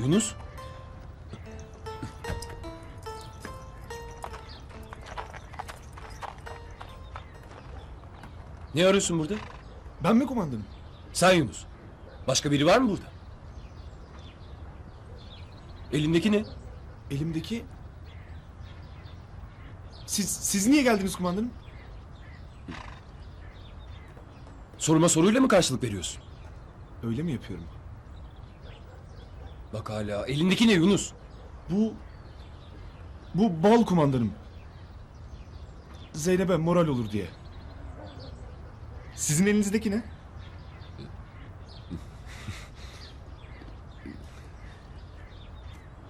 Yunus? Ne arıyorsun burada? Ben mi kumandanım? Sen Yunus. Başka biri var mı burada? Elindeki ne? Elimdeki... Siz, siz niye geldiniz kumandanım? Soruma soruyla mı karşılık veriyorsun? Öyle mi yapıyorum? Bak hala. Elindeki ne Yunus? Bu... Bu bal kumandanım. Zeynep'e moral olur diye. Sizin elinizdeki ne?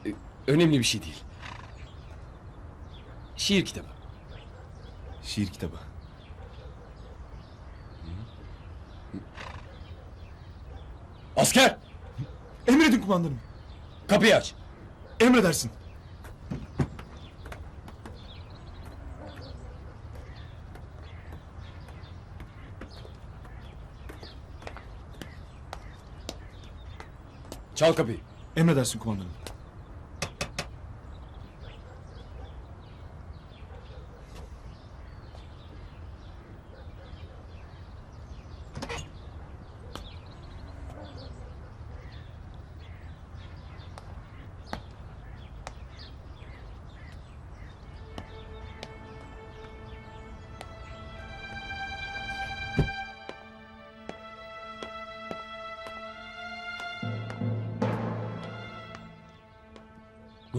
Önemli bir şey değil. Şiir kitabı. Şiir kitabı. Asker! Emredin kumandanım. Kapıyı aç. Emredersin. Çal kapıyı. Emredersin kumandanım.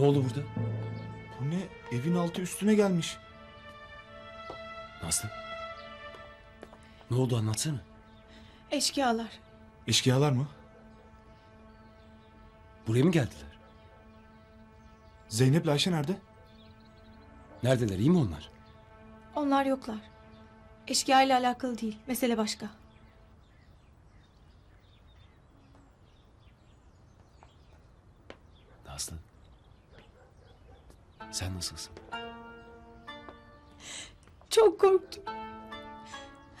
Oldu burada? Bu ne? Evin altı üstüne gelmiş. Nazlı. Ne oldu anlatsana. Eşkıyalar. Eşkıyalar mı? Buraya mı geldiler? Zeynep'le Ayşe nerede? Neredeler iyi mi onlar? Onlar yoklar. Eşkıya ile alakalı değil. Mesele başka. Nazlı. Sen nasılsın? Çok korktum.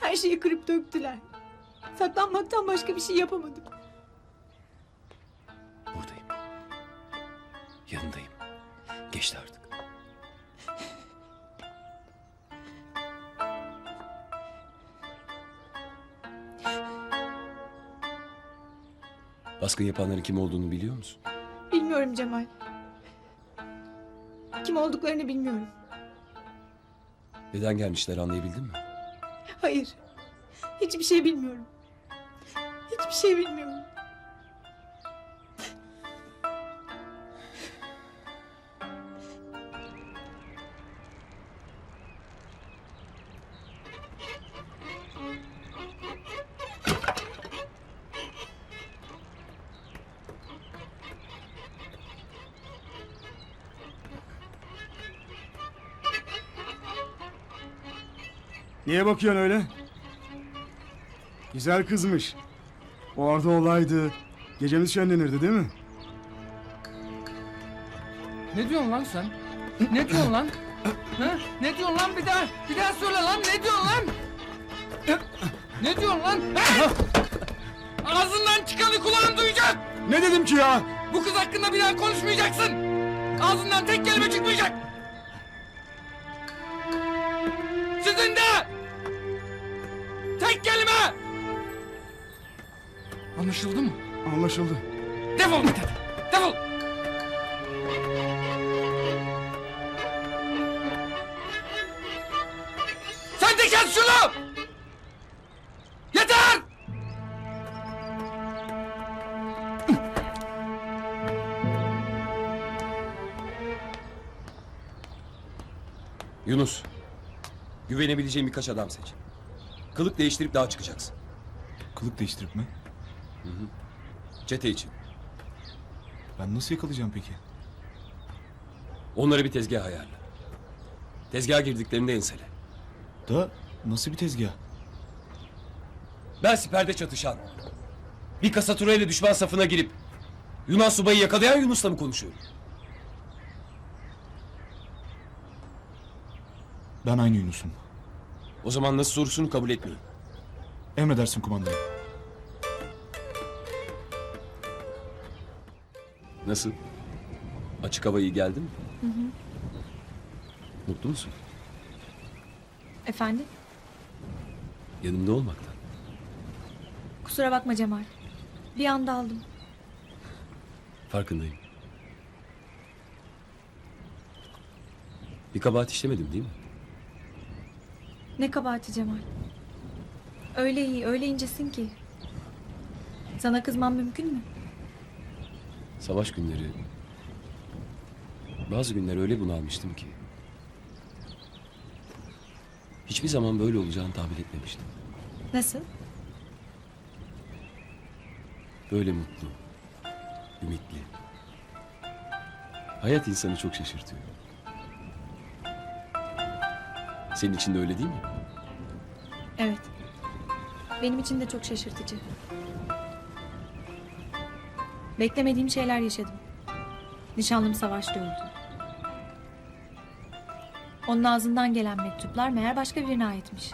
Her şeyi kırıp döktüler. Saklanmaktan başka bir şey yapamadım. Buradayım. Yanındayım. Geçti artık. Baskın yapanların kim olduğunu biliyor musun? Bilmiyorum Cemal. Kim olduklarını bilmiyorum. Neden gelmişler anlayabildin mi? Hayır. Hiçbir şey bilmiyorum. Hiçbir şey bilmiyorum. Niye bakıyorsun öyle? Güzel kızmış. O orada olaydı. Gecemiz şenlenirdi değil mi? Ne diyorsun lan sen? Ne diyorsun lan? Ha? Ne diyorsun lan bir daha? Bir daha söyle lan ne diyorsun lan? Ne diyorsun lan? Ha? Ağzından çıkanı kulağın duyacak. Ne dedim ki ya? Bu kız hakkında bir daha konuşmayacaksın. Ağzından tek kelime çıkmayacak. Anlaşıldı mı? Anlaşıldı. Defol git hadi. Defol. Sen de kes şunu! Yeter! Yunus. Güvenebileceğin birkaç adam seç. Kılık değiştirip daha çıkacaksın. Kılık değiştirip mi? Çete için. Ben nasıl yakalayacağım peki? Onları bir tezgah ayarla. Tezgaha girdiklerinde ensele. Da nasıl bir tezgah? Ben siperde çatışan. Bir kasaturayla düşman safına girip Yunan subayı yakalayan Yunus'la mı konuşuyorum? Ben aynı Yunus'um. O zaman nasıl sorusunu kabul etmeyin. Emredersin kumandanım. Nasıl? Açık hava iyi geldi mi? Mutlu musun? Efendim? Yanımda olmaktan. Kusura bakma Cemal. Bir anda aldım. Farkındayım. Bir kabahat işlemedim değil mi? Ne kabahati Cemal. Öyle iyi, öyle incesin ki. Sana kızmam mümkün mü? Savaş günleri... Bazı günler öyle bunalmıştım ki. Hiçbir zaman böyle olacağını tahmin etmemiştim. Nasıl? Böyle mutlu, ümitli. Hayat insanı çok şaşırtıyor. Senin için de öyle değil mi? Evet. Benim için de çok şaşırtıcı. Beklemediğim şeyler yaşadım. Nişanlım savaşta öldü. Onun ağzından gelen mektuplar meğer başka birine aitmiş.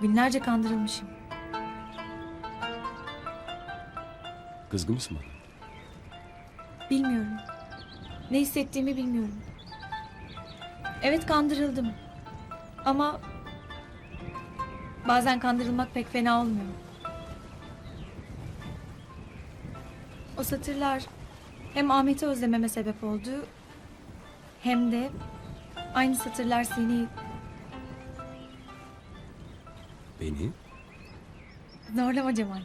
Günlerce kandırılmışım. Kızgın mısın bana? Bilmiyorum. Ne hissettiğimi bilmiyorum. Evet kandırıldım. Ama bazen kandırılmak pek fena olmuyor. O satırlar hem Ahmet'i özlememe sebep oldu hem de aynı satırlar seni Beni? zorlama Cemal.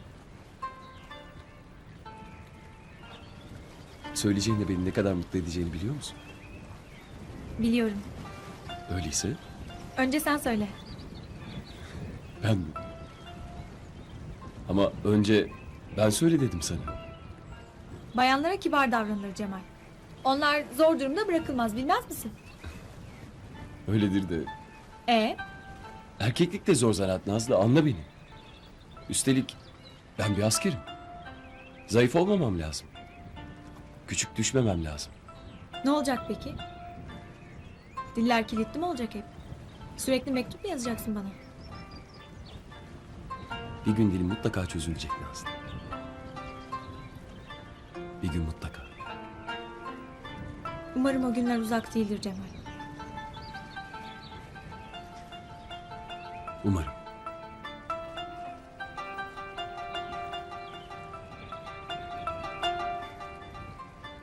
Söyleyeceğinle beni ne kadar mutlu edeceğini biliyor musun? Biliyorum. Öyleyse Önce sen söyle. ben mi? Ama önce ben söyle dedim sana. Bayanlara kibar davranılır Cemal. Onlar zor durumda bırakılmaz bilmez misin? Öyledir de E erkeklik de zor zanaat Nazlı anla beni. Üstelik ben bir askerim. Zayıf olmamam lazım. Küçük düşmemem lazım. Ne olacak peki? Diller kilitli mi olacak hep? Sürekli mektup mu yazacaksın bana? Bir gün dilim mutlaka çözülecek Nazlı. Bir gün mutlaka. Umarım o günler uzak değildir Cemal. Umarım.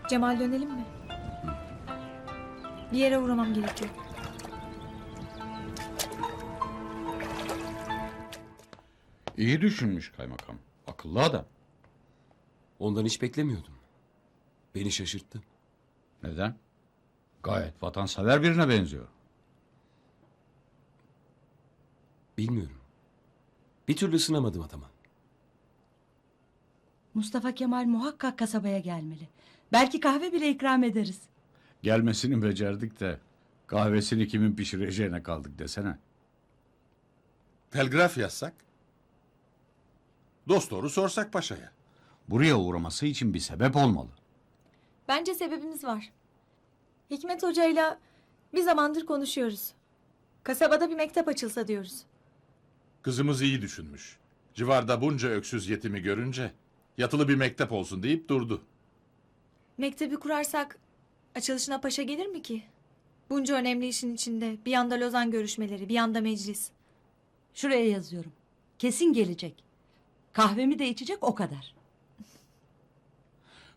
Cemal dönelim mi? Bir yere uğramam gerekiyor. İyi düşünmüş kaymakam. Akıllı adam. Ondan hiç beklemiyordum. Beni şaşırttı. Neden? Gayet vatansever birine benziyor. Bilmiyorum. Bir türlü ısınamadım adama. Mustafa Kemal muhakkak kasabaya gelmeli. Belki kahve bile ikram ederiz. Gelmesini becerdik de kahvesini kimin pişireceğine kaldık desene. Telgraf yazsak? Dost doğru sorsak paşaya. Buraya uğraması için bir sebep olmalı. Bence sebebimiz var. Hikmet Hoca'yla bir zamandır konuşuyoruz. Kasabada bir mektep açılsa diyoruz. Kızımız iyi düşünmüş. Civarda bunca öksüz yetimi görünce yatılı bir mektep olsun deyip durdu. Mektebi kurarsak açılışına paşa gelir mi ki? Bunca önemli işin içinde bir yanda Lozan görüşmeleri, bir yanda meclis. Şuraya yazıyorum. Kesin gelecek. Kahvemi de içecek o kadar.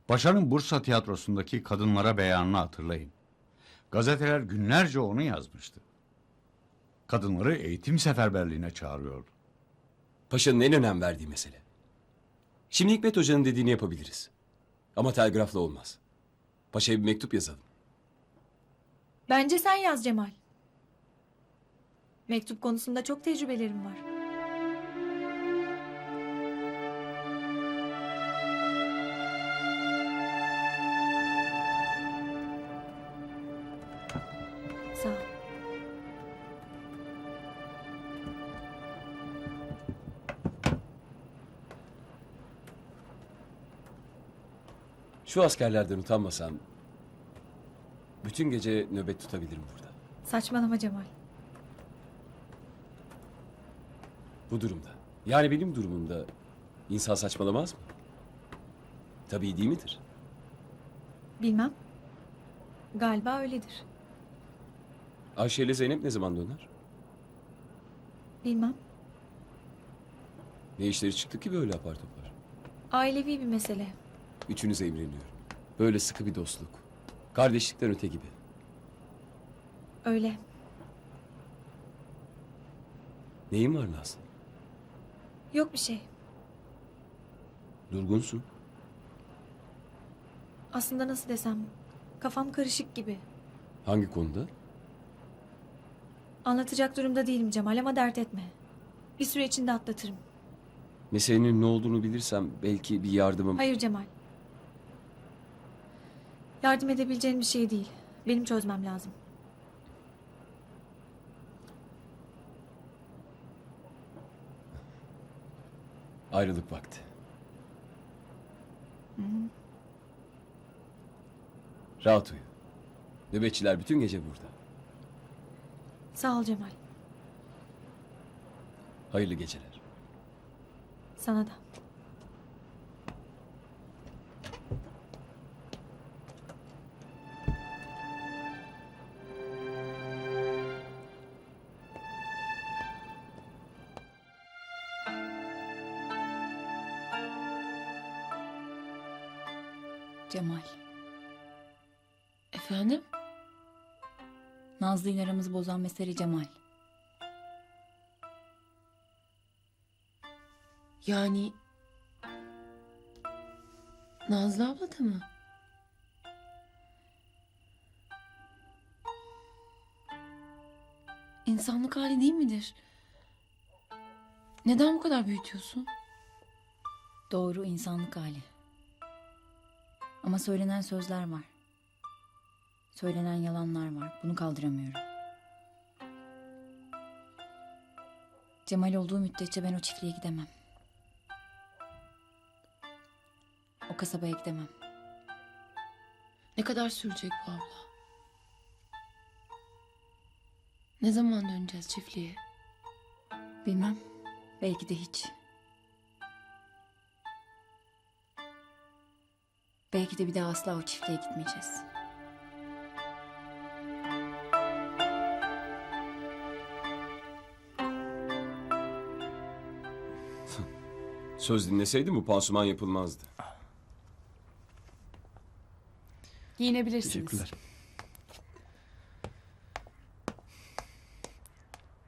Paşa'nın Bursa tiyatrosundaki kadınlara beyanını hatırlayın. Gazeteler günlerce onu yazmıştı. Kadınları eğitim seferberliğine çağırıyordu. Paşa'nın en önem verdiği mesele. Şimdi Hikmet Hoca'nın dediğini yapabiliriz. Ama telgrafla olmaz. Paşa'ya bir mektup yazalım. Bence sen yaz Cemal. Mektup konusunda çok tecrübelerim var. Şu askerlerden utanmasam... ...bütün gece nöbet tutabilirim burada. Saçmalama Cemal. Bu durumda. Yani benim durumumda... ...insan saçmalamaz mı? Tabii değil midir? Bilmem. Galiba öyledir. Ayşe ile Zeynep ne zaman döner? Bilmem. Ne işleri çıktı ki böyle apar topar? Ailevi bir mesele. Üçünüze imreniyorum. Böyle sıkı bir dostluk. Kardeşlikten öte gibi. Öyle. Neyin var Nazlı? Yok bir şey. Durgunsun. Aslında nasıl desem kafam karışık gibi. Hangi konuda? Anlatacak durumda değilim Cemal ama dert etme. Bir süre içinde atlatırım. Meselenin ne olduğunu bilirsem belki bir yardımım... Hayır Cemal. Yardım edebileceğin bir şey değil. Benim çözmem lazım. Ayrılık vakti. Rahat uyu. Nöbetçiler bütün gece burada. Sağ ol Cemal. Hayırlı geceler. Sana da. Cemal. Efendim? Nazlı ile aramızı bozan mesele Cemal. Yani... Nazlı abla da mı? İnsanlık hali değil midir? Neden bu kadar büyütüyorsun? Doğru insanlık hali. Ama söylenen sözler var. Söylenen yalanlar var. Bunu kaldıramıyorum. Cemal olduğu müddetçe ben o çiftliğe gidemem. O kasabaya gidemem. Ne kadar sürecek bu abla? Ne zaman döneceğiz çiftliğe? Bilmem. Belki de hiç. Belki de bir daha asla o çiftliğe gitmeyeceğiz. Söz dinleseydim bu pansuman yapılmazdı. Giyinebilirsiniz. Teşekkürler.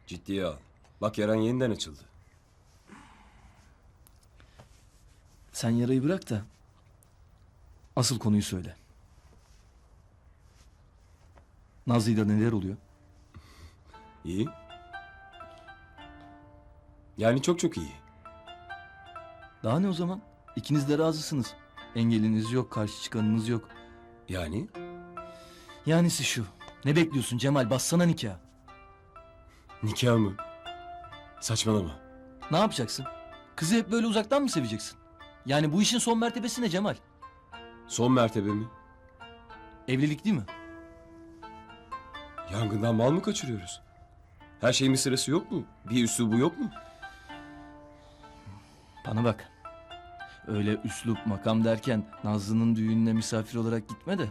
Ciddiye al. Bak yaran yeniden açıldı. Sen yarayı bırak da asıl konuyu söyle. Nazlı'yla neler oluyor? İyi. Yani çok çok iyi. Daha ne o zaman? İkiniz de razısınız. Engeliniz yok, karşı çıkanınız yok. Yani Yanisi şu. Ne bekliyorsun Cemal? Bassana nikah. nikah mı? Saçmalama. Ne yapacaksın? Kızı hep böyle uzaktan mı seveceksin? Yani bu işin son mertebesi ne Cemal? Son mertebe mi? Evlilik değil mi? Yangından mal mı kaçırıyoruz? Her şeyin bir sırası yok mu? Bir üslubu yok mu? Bana bak. Öyle üslup makam derken Nazlı'nın düğününe misafir olarak gitme de.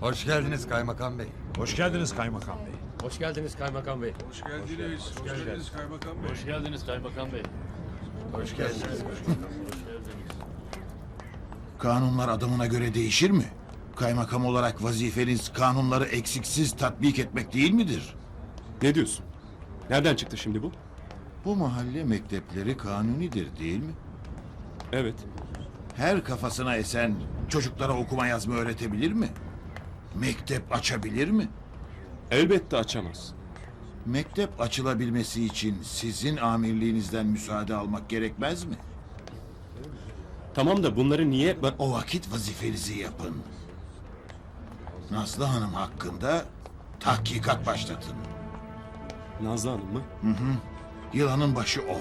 Hoş geldiniz kaymakam bey. Hoş geldiniz kaymakam bey. Hoş geldiniz kaymakam bey. Hoş geldiniz. Hoş geldiniz kaymakam bey. Hoş geldiniz kaymakam bey. Hoş geldiniz. Kanunlar adamına göre değişir mi? Kaymakam olarak vazifeniz kanunları eksiksiz tatbik etmek değil midir? Ne diyorsun? Nereden çıktı şimdi bu? Bu mahalle mektepleri kanunidir değil mi? Evet. Her kafasına esen çocuklara okuma yazma öğretebilir mi? Mektep açabilir mi? Elbette açamaz. Mektep açılabilmesi için sizin amirliğinizden müsaade almak gerekmez mi? Tamam da bunları niye... O vakit vazifenizi yapın. Nazlı Hanım hakkında tahkikat başlatın. Nazlı Hanım mı? Yılanın başı o.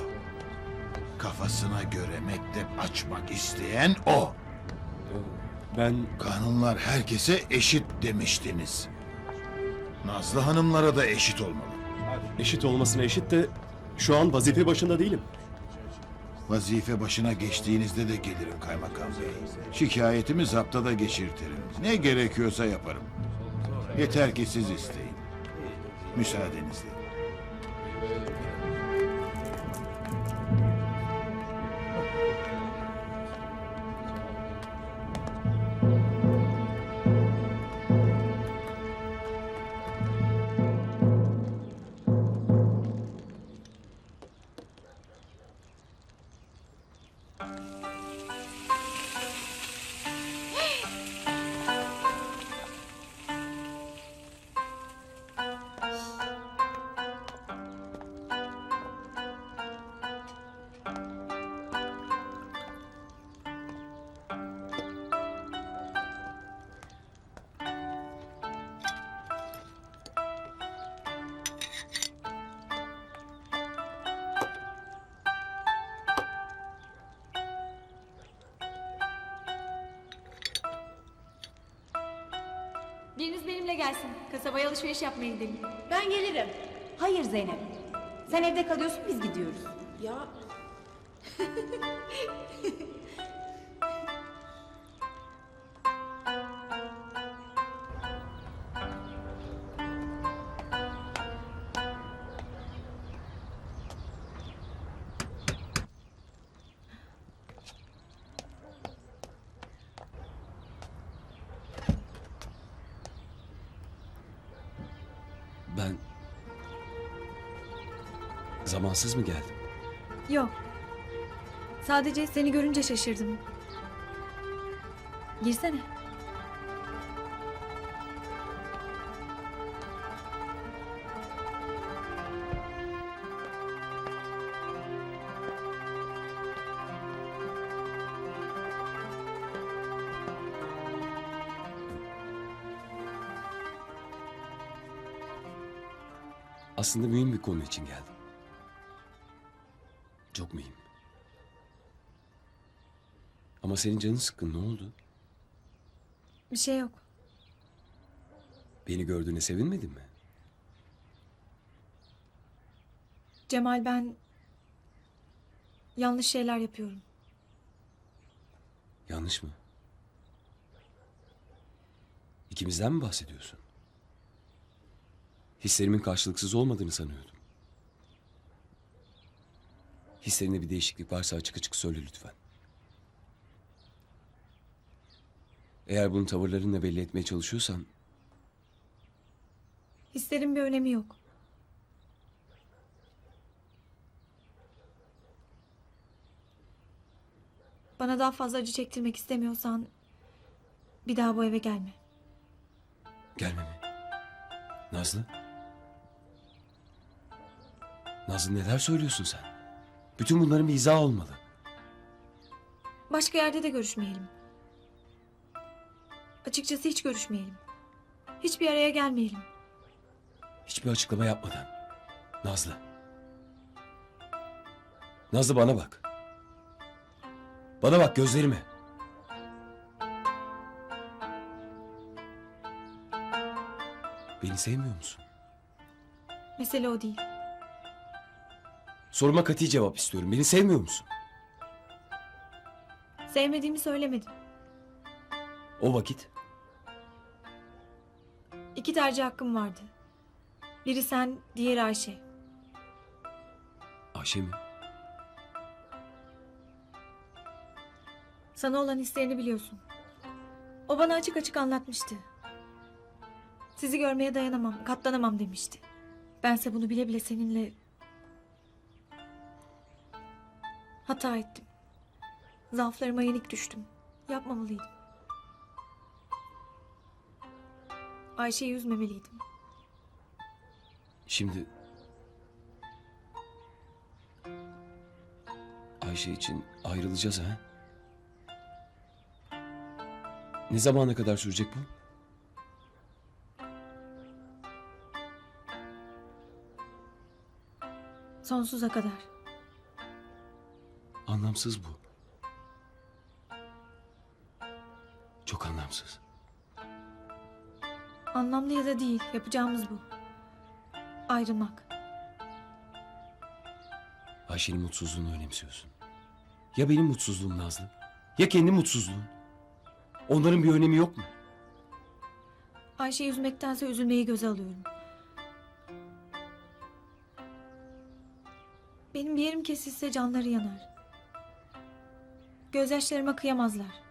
Kafasına göre mektep açmak isteyen o. Ben... Kanunlar herkese eşit demiştiniz. Nazlı hanımlara da eşit olmalı. Eşit olmasına eşit de şu an vazife başında değilim. Vazife başına geçtiğinizde de gelirim kaymakam bey. Şikayetimi zapta da geçirtirim. Ne gerekiyorsa yaparım. Yeter ki siz isteyin. Müsaadenizle. Kasabaya alışveriş yapmaya gidelim. Ben gelirim. Hayır Zeynep. Sen evde kalıyorsun biz gidiyoruz. Ya Zamansız mı geldim? Yok. Sadece seni görünce şaşırdım. Girsene. Aslında mühim bir konu için geldim. Çok mühim. Ama senin canın sıkkın ne oldu? Bir şey yok. Beni gördüğüne sevinmedin mi? Cemal ben... Yanlış şeyler yapıyorum. Yanlış mı? İkimizden mi bahsediyorsun? Hislerimin karşılıksız olmadığını sanıyordum. Hislerinde bir değişiklik varsa açık açık söyle lütfen. Eğer bunu tavırlarınla belli etmeye çalışıyorsan Hislerin bir önemi yok. Bana daha fazla acı çektirmek istemiyorsan bir daha bu eve gelme. gelme mi? Nazlı? Nazlı neler söylüyorsun sen? Bütün bunların bir izahı olmalı. Başka yerde de görüşmeyelim. Açıkçası hiç görüşmeyelim. Hiçbir araya gelmeyelim. Hiçbir açıklama yapmadan. Nazlı. Nazlı bana bak. Bana bak gözlerime. Beni sevmiyor musun? Mesele o değil. Soruma kati cevap istiyorum. Beni sevmiyor musun? Sevmediğimi söylemedim. O vakit İki tercih hakkım vardı. Biri sen, diğeri Ayşe. Ayşe mi? Sana olan hislerini biliyorsun. O bana açık açık anlatmıştı. Sizi görmeye dayanamam, katlanamam demişti. Bense bunu bile bile seninle... Hata ettim. Zaaflarıma yenik düştüm. Yapmamalıydım. Ayşe'yi üzmemeliydim. Şimdi... Ayşe için ayrılacağız ha? Ne zamana kadar sürecek bu? Sonsuza kadar. Anlamsız bu. Çok anlamsız. Anlamlı ya da değil, yapacağımız bu. Ayrılmak. Ayşe'nin mutsuzluğunu önemsiyorsun. Ya benim mutsuzluğum Nazlı? Ya kendi mutsuzluğun? Onların bir önemi yok mu? Ayşe'yi üzmektense üzülmeyi göze alıyorum. Benim bir yerim kesilse canları yanar. Gözyaşlarıma kıyamazlar.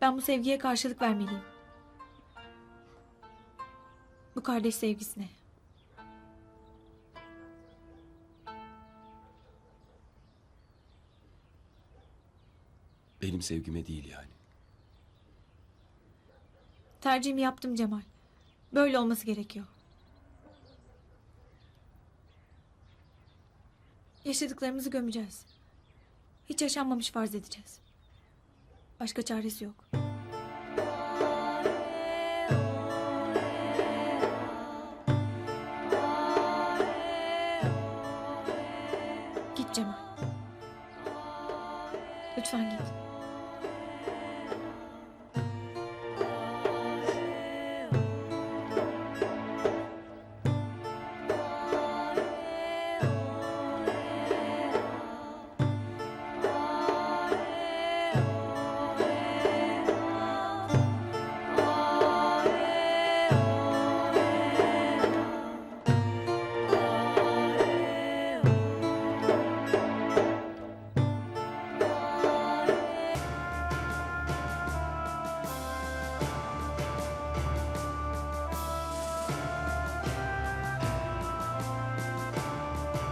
Ben bu sevgiye karşılık vermeliyim. Bu kardeş sevgisine. Benim sevgime değil yani. Tercihimi yaptım Cemal. Böyle olması gerekiyor. Yaşadıklarımızı gömeceğiz. Hiç yaşanmamış farz edeceğiz. Başka çaresi yok. Git Cemal. Lütfen git.